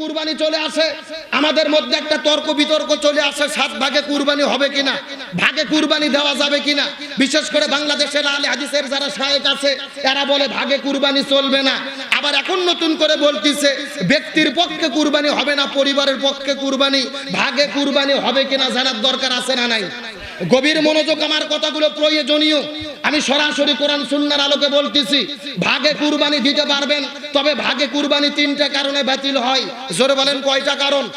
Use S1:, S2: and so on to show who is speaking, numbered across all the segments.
S1: কুরবানি চলে আসে, আমাদের মধ্যে একটা তর্ক বিতর্ক চলে আসে, সাত ভাগে কুরবানি হবে কিনা, ভাগে কুরবানি দেওয়া যাবে কিনা। বিশেষ করে বাংলাদেশের আলে হাদিসের যারা শায়েক আছে, এরা বলে ভাগে কুরবানি চলবে না। আবার এখন নতুন করে বলতিছে, ব্যক্তির পক্ষে কুরবানি হবে না, পরিবারের পক্ষে কুরবানি, ভাগে কুরবানি হবে কিনা জানার দরকার আছে না নাই? গভীর মনোযোগ আমার কথাগুলো প্রয়োজনীয়। আমি সরাসরি কোরআন সুন্নার আলোকে বলতেছি, ভাগে কুরবানি দিতে পারবেন, তবে ভাগে কুরবানি তিনটা কারণে বাতিল হয়। জোরে বলেন, কয়টা কারণ?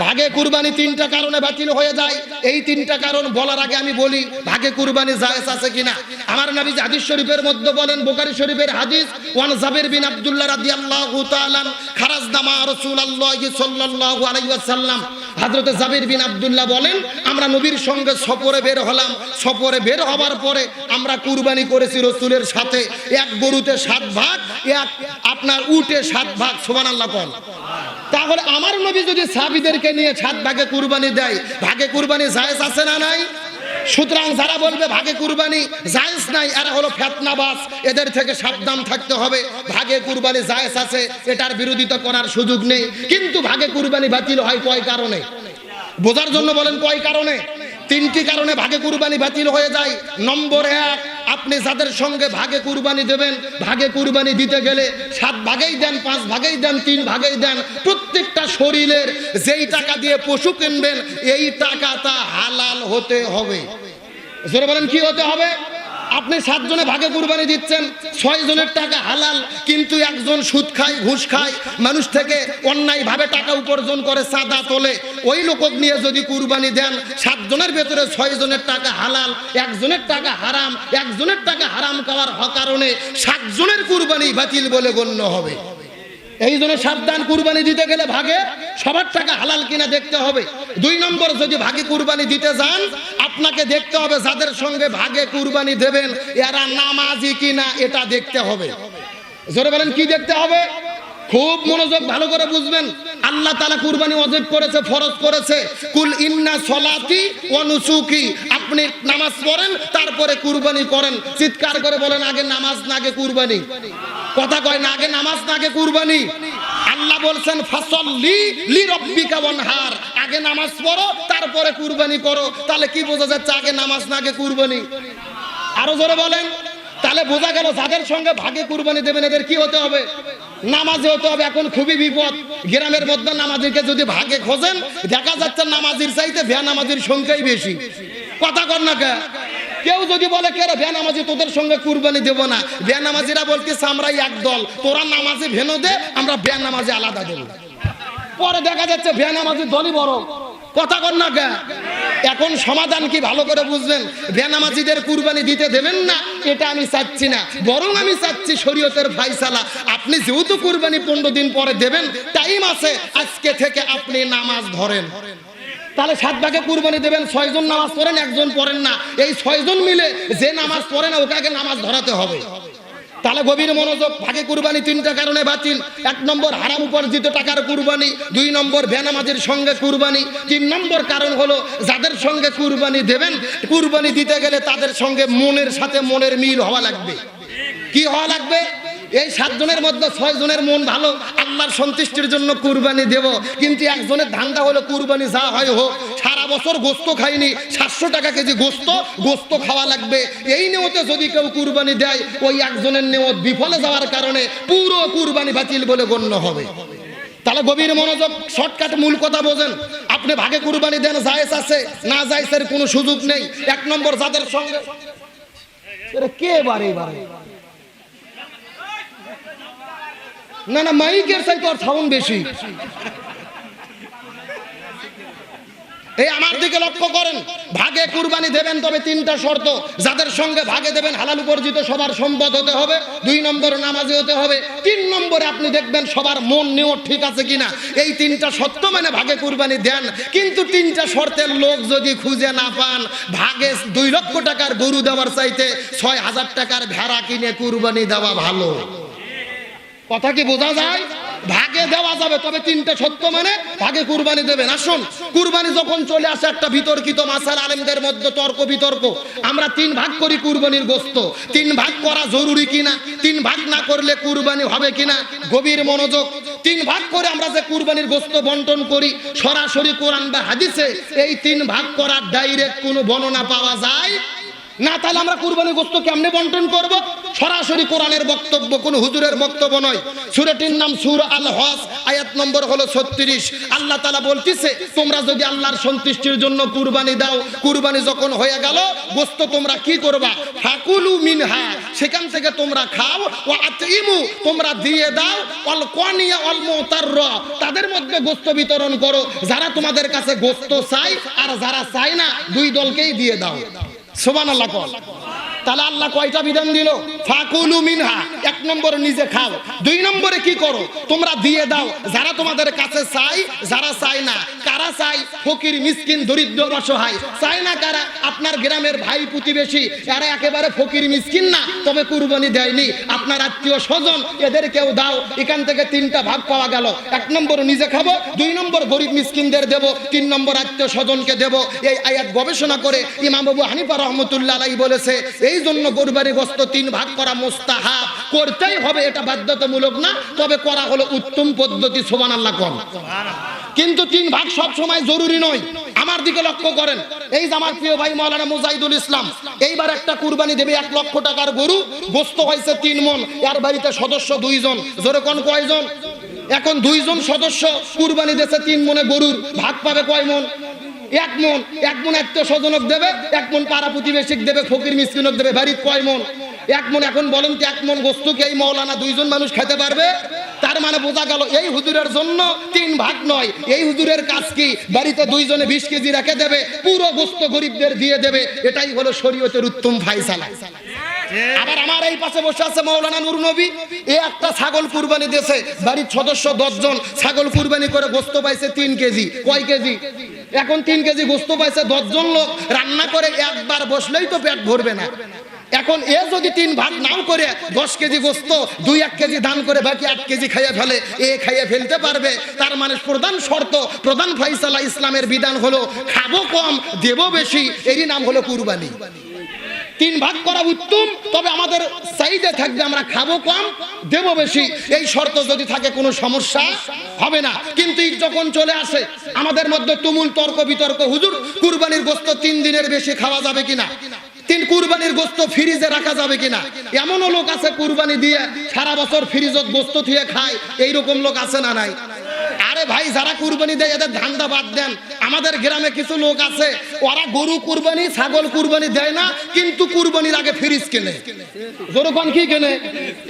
S1: ভাগে কুরবানি তিনটা কারণে বাতিল হয়ে যায়। এই তিনটা কারণ বলার আগে আমি বলি, ভাগে কুরবানি জায়েজ আছে কিনা? আমার নবী হাদিস শরীফের মধ্যে বলেন, বুখারী শরীফের হাদিস, ওয়ান জাবির বিন আব্দুল্লাহ রাদিয়াল্লাহু তাআলা খারাজ নামা রাসূলুল্লাহি সাল্লাল্লাহু আলাইহি ওয়াসাল্লাম। হযরত জাবির বিন আব্দুল্লাহ বলেন, আমরা নবীর সঙ্গে সফরে বের হলাম। সফরে বের হবার পরে আমরা কুরবানি করেছি রসুলের সাথে। এক গরুতে সাত ভাগ, এক আপনার উটে সাত ভাগ। সুবহানাল্লাহ কোন। তাহলে আমার নবী যদি সাবিদেরকে নিয়ে সাত ভাগে কুরবানি দেয়, ভাগে কুরবানি জায়েজ আছে না নাই? সুতরাং যারা বলবে ভাগে কুরবানি জায়েজ নাই, এরা হলো ফেতনাবাজ। এদের থেকে সাবধান থাকতে হবে। ভাগে কুরবানি জায়েজ আছে, এটার বিরোধিতা করার সুযোগ নেই। কিন্তু ভাগে কুরবানি বাতিল হয় কয় কারণে? বোঝার জন্য বলেন কয় কারণে? তিনটি কারণে ভাগে কুরবানি বাতিল হয়ে যায়। নম্বর এক, আপনি যাদের সঙ্গে ভাগে কুরবানি দেবেন, ভাগে কুরবানি দিতে গেলে সাত ভাগেই দেন, পাঁচ ভাগেই দেন, তিন ভাগেই দেন। প্রত্যেকটা শরীরের যেই টাকা দিয়ে পশু কিনবেন, এই টাকাটা হালাল হতে হবে। জোরে বলেন, কি হতে হবে? আপনি সাতজনে ভাগে কুরবানি দিচ্ছেন ছয় জনের টাকা হালাল, কিন্তু একজন সুদ খায়, ঘুষ খায়, মানুষ থেকে অন্যায় ভাবে টাকা উপার্জন করে, সাদা তোলে। ওই লোক নিয়ে যদি কুরবানি দেন, সাতজনের ভেতরে ছয় জনের টাকা হালাল, একজনের টাকা হারাম, একজনের টাকা হারাম খাওয়ার কারণে সাতজনের কুরবানি বাতিল বলে গণ্য হবে। এই জন্য সাবধান, কুরবানি দিতে গেলে ভাগে, সবার টাকা হালাল কিনা দেখতে হবে। দুই নম্বর, যদি ভাগে কুরবানি দিতে যান, আপনাকে দেখতে হবে যাদের সঙ্গে ভাগে কুরবানি দেবেন, এরা নামাজি কিনা এটা দেখতে হবে। জোরে বলেন, কি দেখতে হবে? খুব মনোযোগ ভালো করে বুঝবেন। আল্লাহ তালা কুরবানি অজেব করেছে, ফরজ করেছে। কুল ইন্না সলাতি ও নুসুকি। আপনি নামাজ পড়েন, তারপরে কুরবানি করেন। চিৎকার করে বলেন, আগে নামাজ না, আগে কুরবানি। কথা কয় না, আগে নামাজ না, আগে কুরবানি। আল্লাহ বলছেন, ফাসল্লি লি রব্বিকা ওয়ানহার। আগে নামাজ পড়ো, তারপরে কুরবানি করো। তাহলে কি বোঝা যাচ্ছে, আগে নামাজ না, আগে কুরবানি? আরও জোরে বলেন। তাহলে বোঝা গেল, যাদের সঙ্গে ভাগে কুরবানি দেবেন, এদের কি হতে হবে? নামাজে হতে হবে, এখন খুবই বিপদ। গ্রামের মধ্যে নামাজিকে যদি ভাগে খোঁজেন, দেখা যাচ্ছে নামাজির চাইতে ভ্যা নামাজির সংখ্যাই বেশি। কথা কর না কেউ যদি বলে, কে রে ভ্যা নামাজি তোদের সঙ্গে কুরবানি দেব না? ভ্যা নামাজিরা বলতেছে আমরা এক দল তোরা নামাজি ভেনো দে, আমরা ভ্যা নামাজি আলাদা দেবো। পরে দেখা যাচ্ছে ভ্যা নামাজি দলই বড়। কথা কর না এখন সমাধান কি ভালো করে বুঝবেন? বেনামাজিদের কুরবানি দিতে দেবেন না, এটা আমি চাচ্ছি না। বরং আমি চাচ্ছি শরীয়তের ফাইসালা আপনি যেহেতু কুরবানি পনেরো দিন পরে দেবেন, টাইম আছে, আজকে থেকে আপনি নামাজ ধরেন। তাহলে সাত ভাগে কুরবানি দেবেন, ছয়জন নামাজ পড়েন, একজন পড়েন না। এই ছয়জন মিলে যে নামাজ পড়ে না, ওকে নামাজ ধরাতে হবে। তাহলে গভীর মনোযোগ ভাগে কুরবানি তিনটা কারণে বাতিল। এক নম্বর হারাম উপার্জিত টাকার কুরবানি, দুই নম্বর বেনামাজির সঙ্গে কুরবানি, তিন নম্বর কারণ হলো যাদের সঙ্গে কুরবানি দেবেন, কুরবানি দিতে গেলে তাদের সঙ্গে মনের সাথে মনের মিল হওয়া লাগবে। কি হওয়া লাগবে? এই সাতজনের মধ্যে ছয় জনের মন ভালো, আল্লাহর সন্তুষ্টির জন্য কুরবানি দেব। কিন্তু একজনের ধান্দা হলো কুরবানি যা হয় হোক, সারা বছর গোস্ত খাইনি, সাতশো টাকা কেজি গোস্ত গোস্ত খাওয়া লাগবে। এই নিয়তে যদি কেউ কুরবানি দেয়, ওই একজনের নিয়ত বিফলে যাওয়ার কারণে পুরো কুরবানি বাতিল বলে গণ্য হবে। তাহলে গভীর মনোযোগ, শর্টকাট মূল কথা বোঝেন। আপনি ভাগে কুরবানি দেন, জায়েজ আছে, না জায়েজের কোনো সুযোগ নেই। এক নম্বর যাদের সঙ্গে কে বারে বারে না না, মাইকের চাইতে আর সাউন্ড বেশি। এই আমার দিকে লক্ষ্য করেন, ভাগে কুরবানি দেবেন তবে তিনটা শর্ত। যাদের সঙ্গে ভাগে দেবেন, হালাল উপার্জিত সবার সম্পদ হতে হবে, দুই নম্বর নামাজি হতে হবে, তিন নম্বরে আপনি দেখবেন সবার মন নিয়ত ঠিক আছে কিনা। এই তিনটা সত্য মানে ভাগে কুরবানি দেন, কিন্তু তিনটা শর্তের লোক যদি খুঁজে না পান, ভাগে দুই লক্ষ টাকার গরু দেওয়ার চাইতে ছয় হাজার টাকার ভেড়া কিনে কুরবানি দেওয়া ভালো। কথা কি বোঝা যায়? ভাগে দেওয়া যাবে, তবে তিনটে সত্য মানে ভাগে কুরবানি দেবেন। আসুন, কুরবানি যখন চলে আসে, একটা বিতর্কিত মাসাল আলেমদের মধ্যে তর্ক বিতর্ক। আমরা তিন ভাগ করি কুরবানির গোস্ত। তিন ভাগ করা জরুরি কিনা? তিন ভাগ না করলে কুরবানি হবে কিনা? গভীর মনোযোগ। তিন ভাগ করে আমরা যে কুরবানির গোস্ত বন্টন করি, সরাসরি কোরআন বা হাদিসে, এই তিন ভাগ করার ডাইরেক্ট কোনো বর্ণনা পাওয়া যায়? না, তাহলে আমরা কুরবানি গোস্ত কেমনে বন্টন করব? সরাসরি কোরআনের বক্তব্য, কোন হুজুরের বক্তব্য নয়। সুরেটির নাম সুর আল হস আয়াত নম্বর হলো ছত্রিশ। আল্লাহ তালা বলতিছে, তোমরা যদি আল্লাহর সন্তুষ্টির জন্য কুরবানি দাও, কুরবানি যখন হয়ে গেল গোস্ত তোমরা কি করবা? ফাকুলু মিনহা, সেখান থেকে তোমরা খাও ও আতিমু, তোমরা দিয়ে দাও অল কনিয়া অল মোতার তাদের মধ্যে গোস্ত বিতরণ করো। যারা তোমাদের কাছে গোস্ত চাই আর যারা চায় না, দুই দলকেই দিয়ে দাও। সোবান আল্লাহ তাহলে আল্লাহ কয়টা বিধান দিল? ফাকুলু মিনহা। এক নম্বরে নিজে খাও। দুই নম্বরে কি করো? তোমরা দিয়ে দাও। যারা তোমাদের কাছে চাই যারা চাই না। কারা চাই ফকির, মিসকিন, দরিদ্র, অসহায়। চাই না কারা? আপনার গ্রামের ভাই প্রতিবেশী। এরা একেবারে ফকির, মিসকিন না। তবে কুরবানি দেয়নি। আপনার আত্মীয় স্বজন, এদেরকেও দাও। এখান থেকে তিনটা ভাগ পাওয়া গেল। এক নম্বর নিজে খাব। দুই নম্বর গরিব মিসকিনদের দেব। তিন নম্বর আত্মীয় স্বজনকে দেব। এই আয়াত গবেষণা করে ইমাম বাবু হানিফা রহমতুল্লাহ বলেছে এই জন্য কোরবানি গোস্ত তিন ভাগ করা মোস্তাহাব। করতেই হবে, এটা বাধ্যতামূলক না, তবে করা হলো উত্তম পদ্ধতি সোমান আল্লাহ কম কিন্তু তিন ভাগ সব সময় জরুরি নয়। আমার দিকে লক্ষ্য করেন। এই যে আমার প্রিয় ভাই মৌলানা মুজাহিদুল ইসলাম, এইবার একটা কুরবানি দেবে এক লক্ষ টাকার গরু, গোস্ত হয়েছে তিন মন, এর বাড়িতে সদস্য দুইজন, জোরে কোন কয়জন? এখন দুইজন সদস্য কুরবানি দেশে তিন মনে গরুর, ভাগ পাবে কয় মন? এক মন এক মন আত্মীয় স্বজনক দেবে, এক মন পাড়া প্রতিবেশিক দেবে, ফকির মিসকিনক দেবে বাড়ির কয় মন? এক মন এখন বলেন তো এক মন বস্তুকে এই মৌলানা দুইজন মানুষ খেতে পারবে? তার মানে বোঝা গেল এই হুজুরের জন্য তিন ভাগ নয়। এই হুজুরের কাজ কি? বাড়িতে দুইজনে বিশ কেজি রেখে দেবে, পুরো গোস্ত গরিবদের দিয়ে দেবে। এটাই হলো শরীয়তের উত্তম ফাইসালা আবার আমার এই পাশে বসে আছে মৌলানা নুর নবী। এ একটা ছাগল কুরবানি দিয়েছে, বাড়ির সদস্য দশজন। ছাগল কুরবানি করে গোস্ত পাইছে তিন কেজি। কয় কেজি? এখন তিন কেজি গোস্ত পাইছে, দশজন লোক রান্না করে, একবার বসলেই তো পেট ভরবে না। এখন এ যদি তিন ভাগ নাও করে, দশ কেজি গোস্ত, দুই এক কেজি দান করে, বাকি এক কেজি খাইয়ে ফেলে, এ খাইয়ে ফেলতে পারবে। তার মানে প্রধান শর্ত, প্রধান ফাইসালা ইসলামের বিধান হলো, খাব কম, দেব বেশি, এরই নাম হলো কুরবানি। তিন ভাগ করা উত্তম, তবে আমাদের চাইতে থাকবে, আমরা খাব কম, দেব বেশি। এই শর্ত যদি থাকে, কোনো সমস্যা হবে না। কিন্তু ঈদ যখন চলে আসে, আমাদের মধ্যে তুমুল তর্ক বিতর্ক, হুজুর, কুরবানির গোস্ত তিন দিনের বেশি খাওয়া যাবে কিনা? তিন কুরবানির গোস্ত ফ্রিজে রাখা যাবে কিনা? এমনও লোক আছে কুরবানি দিয়ে সারা বছর ফ্রিজত গোস্ত থুয়ে খায়, এইরকম লোক আছে না নাই? আরে ভাই, যারা কুরবানি দেয়, এদের ধান্দা বাদ দেন। আমাদের গ্রামে কিছু লোক আছে, ওরা গরু কুরবানি, ছাগল কুরবানি দেয় না, কিন্তু কুরবানির আগে ফ্রিজ কেনে। জোরকন কি কেনে?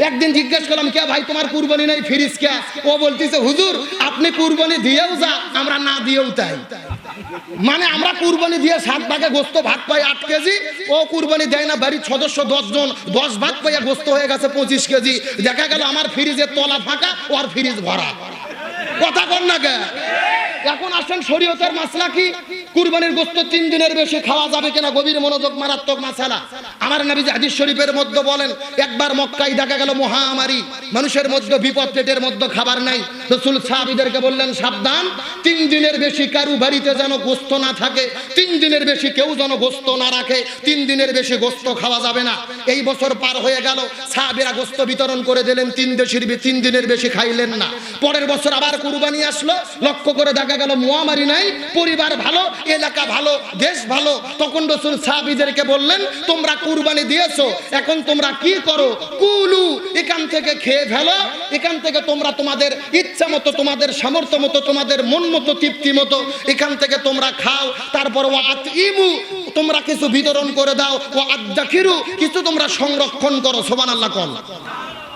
S1: একদিন জিজ্ঞেস করলাম, কে ভাই, তোমার কুরবানি নেই, ফ্রিজ কে? ও বলতেছে, হুজুর, আপনি কুরবানি দিয়েও যা, আমরা না দিয়েও তাই। মানে আমরা কুরবানি দিয়ে সাত ভাগে গোস্ত ভাত পাই আট কেজি, ও কুরবানি দেয় না, বাড়ির সদস্য দশ জন, দশ ভাগ পাইয়া গোস্ত হয়ে গেছে পঁচিশ কেজি। দেখা গেল, আমার ফ্রিজের তলা ফাঁকা, ওর ফ্রিজ ভরা। কথা কর না কে? এখন আসেন শরীয়তের মাসলা কি? কুরবানির গোস্ত তিন দিনের বেশি খাওয়া যাবে কিনা? গভীর মনোযোগ, মারাত্মক মাসালা। আমার নবী হাদিস শরীফের মধ্যে বলেন, একবার মক্কায় দেখা গেল মহামারী। মানুষের মধ্যে বিপদ, পেটের মধ্যে খাবার নাই। রসুল সাহাবিদেরকে বললেন, সাবধান, তিন দিনের বেশি কারু বাড়িতে যেন গোস্ত না থাকে, তিন দিনের বেশি কেউ যেন গোস্ত না রাখে, তিন দিনের বেশি গোস্ত খাওয়া যাবে না। এই বছর পার হয়ে গেল, সাহাবিরা গোস্ত বিতরণ করে দিলেন, তিন দেশের তিন দিনের বেশি খাইলেন না। পরের বছর আবার কুরবানি আসলো, লক্ষ্য করে দেখা গেল, মহামারী নাই, পরিবার ভালো, এলাকা ভালো, দেশ ভালো। তখন রসুল সাহাবিদেরকে বললেন, তোমরা কুরবানি দিয়েছ, এখন তোমরা কি করো? কুলু, এখান থেকে খেয়ে ফেলো, এখান থেকে তোমরা তোমাদের ইচ্ছা মতো, তোমাদের সামর্থ্য মতো, তোমাদের মন মতো, তৃপ্তি মতো, এখান থেকে তোমরা খাও, তারপর ও আত ইমু তোমরা কিছু বিতরণ করে দাও ও আদাকিরু কিছু তোমরা সংরক্ষণ করো সোমান আল্লাহ কল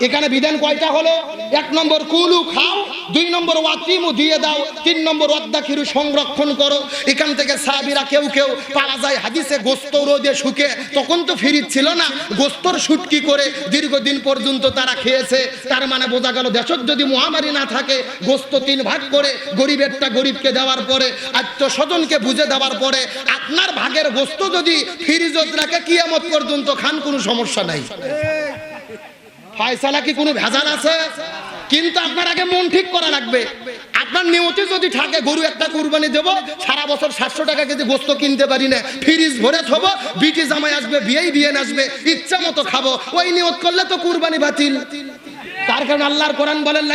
S1: এখানে বিধান কয়টা হলো? এক নম্বর, কুলু খাও, দুই নম্বর, ওয়াতিমু, দিয়ে দাও, তিন নম্বর অদ্দাখিরু সংরক্ষণ করো। এখান থেকে সাহাবিরা কেউ কেউ পাওয়া যায়, হাদিসে গোস্ত রোদে শুকে। তখন তো ফিরিত ছিল না। গোস্তর শুটকি করে দীর্ঘদিন পর্যন্ত তারা খেয়েছে। তার মানে বোঝা গেল, দেশত যদি মহামারী না থাকে, গোস্ত তিন ভাগ করে গরিবেরটা গরিবকে দেওয়ার পরে, আত্মীয় স্বজনকে বুঝে দেওয়ার পরে, আপনার ভাগের গোস্ত যদি ফিরিজত রাখে, কিয়ামত পর্যন্ত খান, কোনো সমস্যা নাই। ফায়সালা কি কোনো ভেজাল আছে? কিন্তু আপনার আগে মন ঠিক করা লাগবে। আপনার নিয়তি যদি থাকে, গরু একটা কুরবানি দেবো, সারা বছর সাতশো টাকা কেজি গোস্ত কিনতে পারি না। ফ্রিজ ভরে থবো, বিটি জামাই আসবে, বিয়েই বিয়ে আসবে, ইচ্ছা মতো খাব। ওই নিয়ত করলে তো কুরবানি বাতিল। তার কারণে আল্লাহর কোরআন বলেন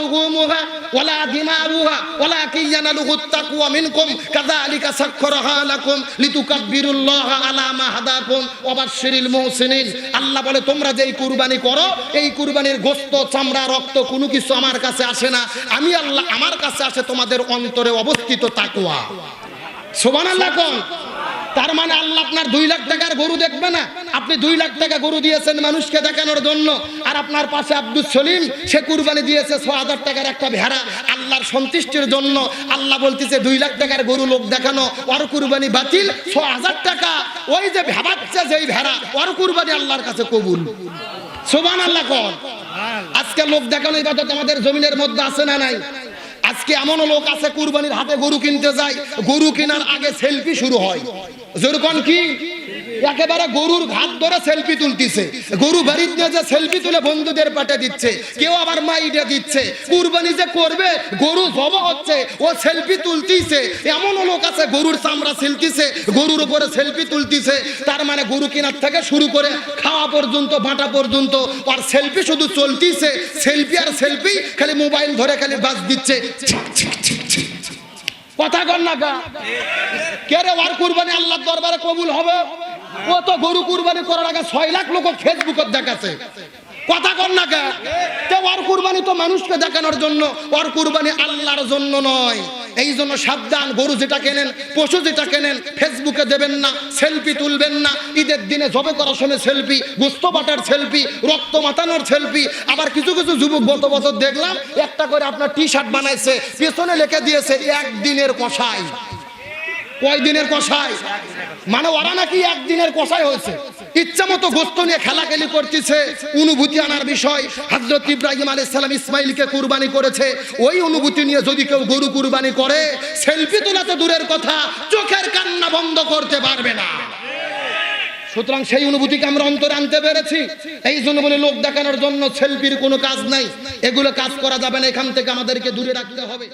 S1: লুহুমুহা ওয়ালা দিমাউহা ওয়ালাকিন ইয়ানালুহুত তাকওয়া মিনকুম, কাযালিকা সাখখারাহা লাকুম লিতুকাব্বিরুল্লাহা আলা মা হাদাকুম ওয়া বাশশিরিল মুহসিনিন। আল্লাহ বলে, তোমরা যেই কুরবানি করো, এই কুরবানির গোশত চামড়া, রক্ত কোনো কিছু আমার কাছে আসে না। আমি আল্লাহ, আমার কাছে আসে তোমাদের অন্তরে অবস্থিত তাকওয়া। সুবহানাল্লাহ কোন? তার মানে আল্লাহ আপনার দুই লাখ টাকার গরু দেখবে না। আপনি দুই লাখ টাকা গরু দিয়েছেন মানুষকে দেখানোর জন্য। আর আপনার পাশে আব্দুল সলিম, সে কুরবানি দিয়েছে ছ হাজার টাকার একটা ভেড়া। আল্লাহর সন্তুষ্টির জন্য আল্লাহ বলতেছে, দুই লাখ টাকার গরু লোক দেখানো, ওর কুরবানি বাতিল, ছ হাজার টাকা। ওই যে ভেবাচ্ছে যেই ভেড়া, ওর কুরবানি আল্লাহর কাছে কবুল। সোবান আল্লাহ কর। আজকে লোক দেখানো ইবাদত আমাদের জমিনের মধ্যে আছে না নাই? আজকে এমনও লোক আছে কুরবানির হাতে গরু কিনতে যায়, গরু কেনার আগে সেলফি শুরু হয়। যেরকম কি? একেবারে গরুর ঘাট ধরে সেলফি তুলতেছে। গরু বাড়ির নিয়ে যে সেলফি তুলে বন্ধুদের পাঠে দিচ্ছে, কেউ আবার মাইডে দিচ্ছে। কুরবানি যে করবে, গরু জব হচ্ছে, ও সেলফি তুলতিছে। এমনও লোক আছে, গরুর চামড়া সেলতিছে গরুর উপরে সেলফি তুলতিছে। তার মানে গরু কেনার থেকে শুরু করে খাওয়া পর্যন্ত, বাঁটা পর্যন্ত, আর সেলফি শুধু চলতিছে। সেলফি আর সেলফি খালি মোবাইল ধরে খালি বাস দিচ্ছে। কথা কর না কে রে ওর কুরবানি আল্লাহর দরবারে কবুল হবে? ও তো গরু কুরবানি করার আগে ছয় লাখ লোক ফেসবুকে দেখাছে। কথা কর না কে? ওর কুরবানি তো মানুষকে দেখানোর জন্য, ওর কুরবানি আল্লাহর জন্য নয়। এই জন্য সাবধান, গরু যেটা কেনেন, পশু যেটা কেনেন ফেসবুকে দেবেন না, সেলফি তুলবেন না। ঈদের দিনে জবে করার সময় সেলফি, গুস্ত বাটার সেলফি, রক্ত মাতানোর সেলফি। আবার কিছু কিছু যুবক গত বছর দেখলাম একটা করে আপনার টি শার্ট বানাইছে, পেছনে লিখে দিয়েছে, একদিনের কষাই। কয় দিনের কষাই? মানে ওরা নাকি একদিনের কষাই হয়েছে। ইচ্ছা মতো গোস্ত নিয়ে খেলাখেলি করতেছে। অনুভূতি আনার বিষয়। হজরত ইব্রাহিম আলাইহিস সালাম ইসমাইলকে কুরবানি করেছে। ওই অনুভূতি নিয়ে যদি কেউ গরু কুরবানি করে, সেলফি তোলা তো দূরের কথা, চোখের কান্না বন্ধ করতে পারবে না। সুতরাং সেই অনুভূতিকে আমরা অন্তরে আনতে পেরেছি। এই জন্য বলে, লোক দেখানোর জন্য সেলফির কোনো কাজ নাই। এগুলো কাজ করা যাবে না, এখান থেকে আমাদেরকে দূরে রাখতে হবে।